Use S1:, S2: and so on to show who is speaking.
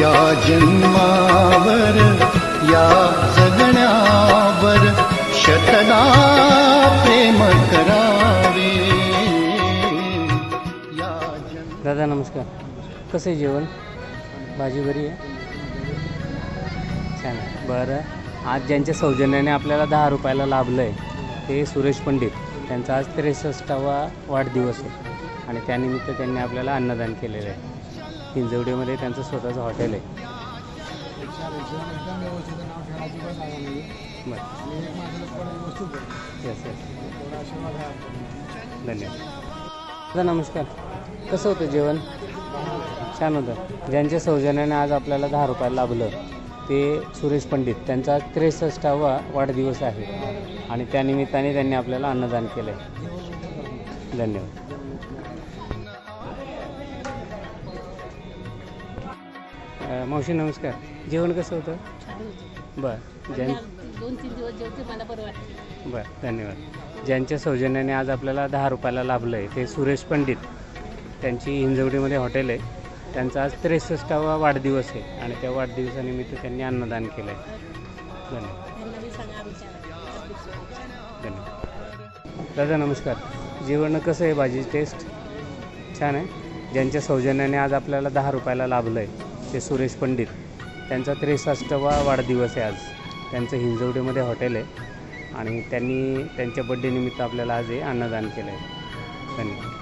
S1: या जन्मावर या जगण्यावर शतदा प्रेम करावे. या जन्म
S2: दादा नमस्कार. कसं आहे जेवण? भाजी बरी आहे? छान आहे. बरं. आज ज्यांच्या सौजन्याने आपल्याला दहा रुपयाला लाभलं आहे ते सुरेश पंडित. त्यांचा आज त्रेसष्टावा वाढदिवस आहे. आणि त्यानिमित्त त्यांनी आपल्याला अन्नदान केलेलं आहे. हिंजवडीमध्ये त्यांचं स्वतःचं हॉटेल आहे. येस येस धन्यवाद. दादा नमस्कार. कसं होतं जेवण? छान होतं. ज्यांच्या सौजन्याने आज आपल्याला दहा रुपयाला लाभलं ते सुरेश पंडित. त्यांचा त्रेसष्टावा वाढदिवस आहे. आणि त्यानिमित्ताने त्यांनी आपल्याला अन्नदान केलं आहे धन्यवाद. अं, मावशी नमस्कार. जेवण कसं होतं? बरं. ज्यां
S3: दोन तीन दिवस जेवते मला बरं वाटतं
S2: बरं धन्यवाद. ज्यांच्या सौजन्याने आज आपल्याला दहा रुपयाला लाभलं आहे ते सुरेश पंडित. त्यांची हिंजवडीमध्ये हॉटेल आहे. त्यांचा आज त्रेसष्टावा वाढदिवस आहे आणि त्या वाढदिवसानिमित्त त्यांनी अन्नदान केलं आहे धन्यवाद.
S3: त्यांना मी सांगा विचारा
S2: धन्यवाद. दादा नमस्कार. जेवण कसं आहे भाजी टेस्ट छान आहे. ज्यांच्या सौजन्याने आज आपल्याला दहा रुपयाला लाभलं आहे ते सुरेश पंडित. त्यांचा त्रेसष्टवा वाढदिवस आहे आज. त्यांचं हिंजवडीमध्ये हॉटेल आहे. आणि त्यांनी त्यांच्या बड्डे निमित्त आपल्याला आज हे अन्नदान केलं आहे धन्यवाद.